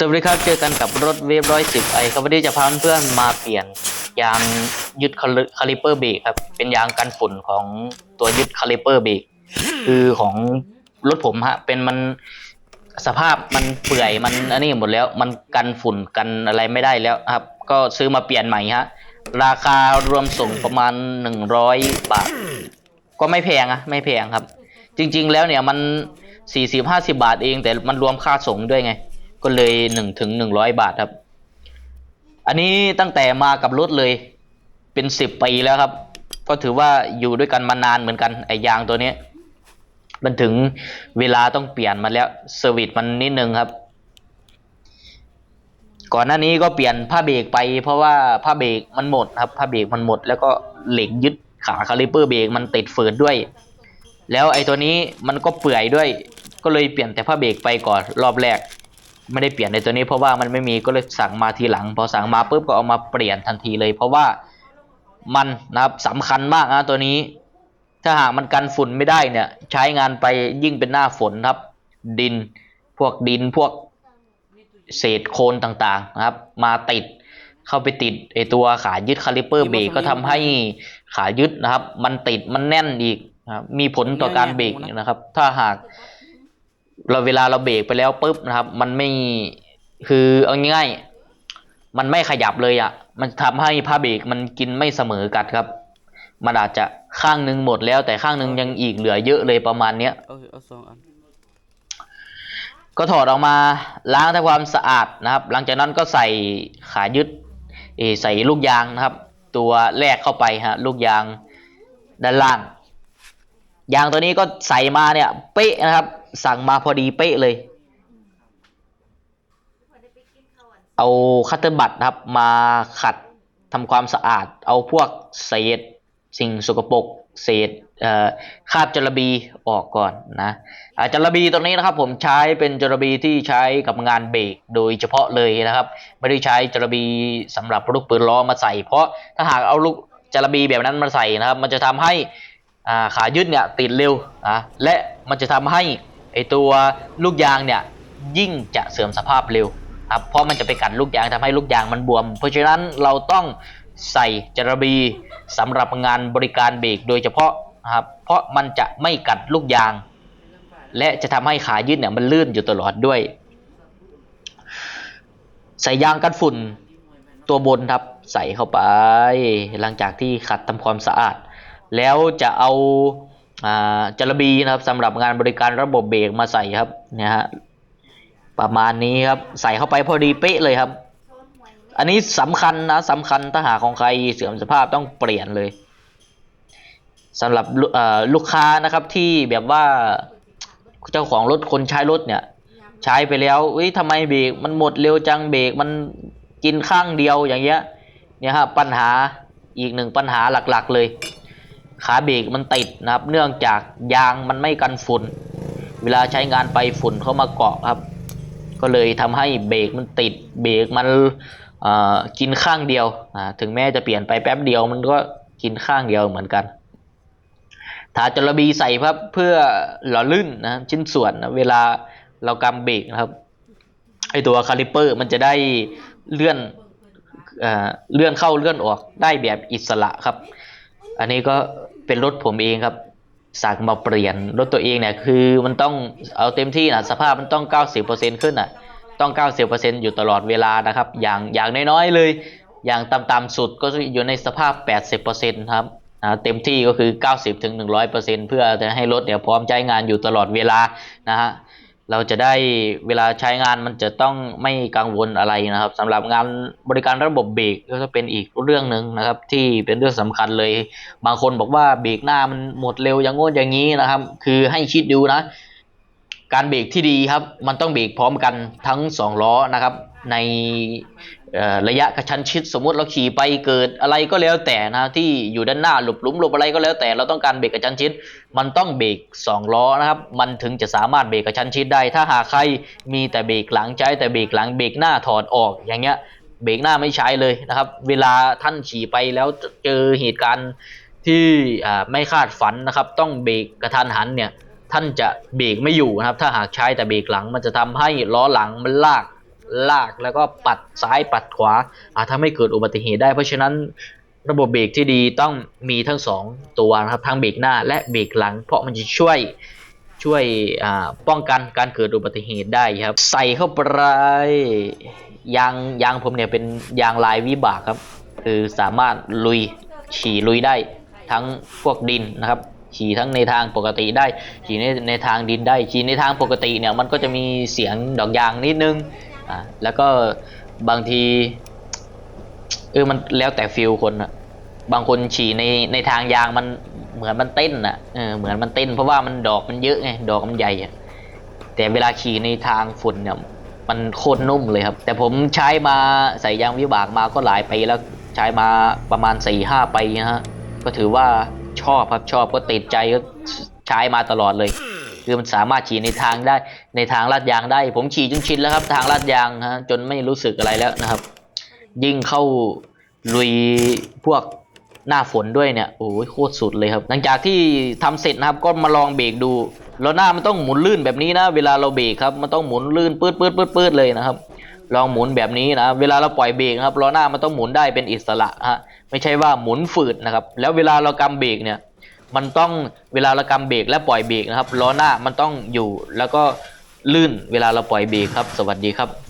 สวัสดีครับ เจอกันกับรถเวฟร้อยสิบไอครับวันนี้จะพาเพื่อนมาเปลี่ยนยางยึดคาลิเปอร์เบรกครับ เป็นยางกันฝุ่นของตัวยึดคาลิเปอร์เบรกคือของรถผมฮะ เป็นมันสภาพมันเปื่อยมันอันนี้หมดแล้ว มันกันฝุ่นกันอะไรไม่ได้แล้วครับ ก็ซื้อมาเปลี่ยนใหม่ฮะ ราคารวมส่งประมาณหนึ่งร้อยบาท ก็ไม่แพงอะไม่แพงครับ จริง ๆ แล้วเนี่ยมันสี่สิบห้าสิบาทเอง แต่มันรวมค่าส่งด้วยไง ก็เลยหนึ่งถึงหนึ่งร้อยบาทครับ อันนี้ตั้งแต่มากับรถเลย เป็นสิบปีแล้วครับ ก็ถือว่าอยู่ด้วยกันมานานเหมือนกันไอ้ยางตัวนี้ มันถึงเวลาต้องเปลี่ยนมาแล้วเซอร์วิสมันนิดนึงครับ ก่อนหน้านี้ก็เปลี่ยนผ้าเบรกไป เพราะว่าผ้าเบรกมันหมดครับผ้าเบรกมันหมด แล้วก็เหล็กยึดขาคาลิเปอร์เบรกมันติดฝืดด้วย แล้วไอ้ตัวนี้มันก็เปื่อยด้วย ก็เลยเปลี่ยนแต่ผ้าเบรกไปก่อนรอบแรก ไม่ได้เปลี่ยนในตัวนี้เพราะว่ามันไม่มีก็เลยสั่งมาทีหลัง พอสั่งมาปุ๊บก็เอามาเปลี่ยนทันทีเลย เพราะว่ามันนะครับสำคัญมากนะตัวนี้ ถ้าหากมันกันฝุ่นไม่ได้เนี่ย ใช้งานไปยิ่งเป็นหน้าฝนครับ ดินพวกดินพวกเศษโคลนต่างๆนะครับ มาติดเข้าไปติดไอตัวขายึดคาลิเปอร์เบรกก็ทำให้ขายึดนะครับ มันติดมันแน่นอีกนะครับมีผลต่อการเบรกนะครับ ถ้าหาก เราเวลาเราเบรกไปแล้วปุ๊บนะครับ มันไม่คือเอาง่ายๆมันไม่ขยับเลยอะ่ะ มันทำให้ผ้าเบรกมันกินไม่เสมอกันครับ มันอาจจะข้างหนึ่งหมดแล้วแต่ข้างหนึ่งยังอีกเหลือเยอะเลยประมาณเนี้ยเอาเอาสองอันก็ถอดออกมาล้างทำความสะอาดนะครับ หลังจากนั้นก็ใส่ขายึดเออใส่ลูกยางนะครับ ตัวแรกเข้าไปฮะลูกยางด้านล่างยางตัวนี้ก็ใส่มาเนี่ยเป๊ะนะครับ สั่งมาพอดีเป๊ะเลย เอาคัตเตอร์บัตนะครับมาขัดทำความสะอาด เอาพวกเศษสิ่งสกปรกเศษเอ่อคราบจระบีออกก่อนนะอ่าจระบีตัวนี้นะครับผมใช้เป็นจระบีที่ใช้กับงานเบรกโดยเฉพาะเลยนะครับ ไม่ได้ใช้จระบีสำหรับลูกปืนล้อมาใส่ เพราะถ้าหากเอาลูกจระบีแบบนั้นมาใส่นะครับ มันจะทำให้อ่าขายึดเนี่ยติดเร็วนะและมันจะทำให้ ไอตัวลูกยางเนี่ยยิ่งจะเสื่อมสภาพเร็วครับเพราะมันจะไปกัดลูกยางทำให้ลูกยางมันบวม เพราะฉะนั้นเราต้องใส่จระบีสำหรับงานบริการเบรกโดยเฉพาะครับเพราะมันจะไม่กัดลูกยาง และจะทำให้ขายืดเนี่ยมันลื่นอยู่ตลอดด้วย ใส่ยางกันฝุ่นตัวบนครับใส่เข้าไป หลังจากที่ขัดทำความสะอาด แล้วจะเอา จระบีนะครับสำหรับงานบริการระบบเบรกมาใส่ครับเนี่ยฮะประมาณนี้ครับใส่เข้าไปพอดีเป๊ะเลยครับ อันนี้สำคัญนะสำคัญถ้าหาของใครเสื่อมสภาพต้องเปลี่ยนเลยสำหรับลูเอ่อลูกค้านะครับที่แบบว่าเจ้าของรถคนใช้รถเนี่ย ใช้ไปแล้วเฮ้ยทำไมเบรกมันหมดเร็วจังเบรกมันกินข้างเดียวอย่างเงี้ยเนี่ยฮะปัญหาอีกหนึ่งปัญหาหลักๆเลย ขาเบรกมันติดนะครับ เนื่องจากยางมันไม่กันฝุ่น เวลาใช้งานไปฝุ่นเข้ามาเกาะครับ ก็เลยทำให้เบรกมันติด เบรกมันกินข้างเดียวถึงแม้จะเปลี่ยนไปแป๊บเดียวมันก็กินข้างเดียวเหมือนกันถ้าจระบีใส่ครับเพื่อหล่อลื่นนะชิ้นส่วนนะเวลาเรากำเบรกนะครับไอตัวคาลิเปอร์มันจะได้เลื่อนเอเลื่อนเข้าเลื่อนออกได้แบบอิสระครับ อันนี้ก็ เป็นรถผมเองครับสั่งมาเปลี่ยนรถตัวเองเนี่ยคือมันต้องเอาเต็มที่นะสภาพมันต้อง 90%ขึ้นอะต้อง 90%อยู่ตลอดเวลานะครับ อย่างอย่างน้อยๆเลย อย่างต่ำๆสุดก็อยู่ในสภาพ 80%ครับอ่าเต็มที่ก็คือ 90ถึง100%เพื่อจะให้รถเนี่ยพร้อมใช้งานอยู่ตลอดเวลานะฮะ เราจะได้เวลาใช้งานมันจะต้องไม่กังวลอะไรนะครับสำหรับงานบริการระบบเบรกก็จะเป็นอีกเรื่องหนึ่งนะครับ ที่เป็นเรื่องสำคัญเลย บางคนบอกว่าเบรกหน้ามันหมดเร็วอย่างโง่นอย่างนี้นะครับ คือให้คิดดูนะ การเบรกที่ดีครับ มันต้องเบรกพร้อมกันทั้งสองล้อนะครับ ใน ระยะกระชั้นชิดสมมติเราขี่ไปเกิดอะไรก็แล้วแต่นะที่อยู่ด้านหน้าหลบหลุมหลบอะไรก็แล้วแต่ เราต้องการเบรกกระชั้นชิด มันต้องเบรกสองล้อนะครับมันถึงจะสามารถเบรกกระชั้นชิดได้ ถ้าหากใครมีแต่เบรกหลังใช้แต่เบรกหลังเบรกหน้าถอดออกอย่างเงี้ยเบรกหน้าไม่ใช้เลยนะครับ เวลาท่านขี่ไปแล้วเจอเหตุการณ์ที่ไม่คาดฝันนะครับ ต้องเบรกกระทันหันเนี่ยท่านจะเบรกไม่อยู่นะครับ ถ้าหากใช้แต่เบรกหลังมันจะทำให้ล้อหลังมันลาก ลากแล้วก็ปัดซ้ายปัดขวาอาจทำให้เกิดอุบัติเหตุได้เพราะฉะนั้นระบบเบรกที่ดีต้องมีทั้งสองตัวนะครับทั้งเบรกหน้าและเบรกหลัง เพราะมันจะช่วยช่วยป้องกันการเกิดอุบัติเหตุได้ครับ ใส่เข้าไปยางยางผมเนี่ยเป็นยางลายวิบากครับ คือสามารถลุยขี่ลุยได้ทั้งพวกดินนะครับขี่ทั้งในทางปกติได้ขี่ในในทางดินได้ขี่ในทางปกติเนี่ยมันก็จะมีเสียงดอกยางนิดนึง อ่าแล้วก็บางทีเออมันแล้วแต่ฟิลคนอะบางคนขี่ในในทางยางมันเหมือนมันเต้นอะเออเหมือนมันเต้น เพราะว่ามันดอกมันเยอะไงดอกมันใหญ่อะแต่เวลาขี่ในทางฝุ่นเนี่ยมันโคตรนุ่มเลยครับ แต่ผมใช้มาใส่ยางวิบากมาก็หลายปีแล้วใช้มาประมาณ4ี่ห้าปีนะฮะก็ถือว่าชอบครับชอบก็ติดใจก็ใช้มาตลอดเลย คือมันสามารถขี่ในทางได้ในทางลาดยางได้ ผมขี่จนชินแล้วครับ ทางลาดยางฮะจนไม่รู้สึกอะไรแล้วนะครับ ยิ่งเข้าลุยพวกหน้าฝนด้วยเนี่ยโอ้ยโคตรสุดเลยครับ หลังจากที่ทำเสร็จนะครับ ก็มาลองเบรกดูแล้วหน้ามันต้องหมุนลื่นแบบนี้นะ เวลาเราเบรกครับมันต้องหมุนลื่นปืดปืดปืดปืดเลยนะครับ ลองหมุนแบบนี้นะ เวลาเราปล่อยเบรกครับล้อหน้ามันต้องหมุนได้เป็นอิสระฮะไม่ใช่ว่าหมุนฝืดนะครับ แล้วเวลาเรากำเบรกเนี่ย มันต้องเวลาเรากำเบรกและปล่อยเบรกนะครับล้อหน้ามันต้องอยู่แล้วก็ลื่นเวลาเราปล่อยเบรกครับ สวัสดีครับ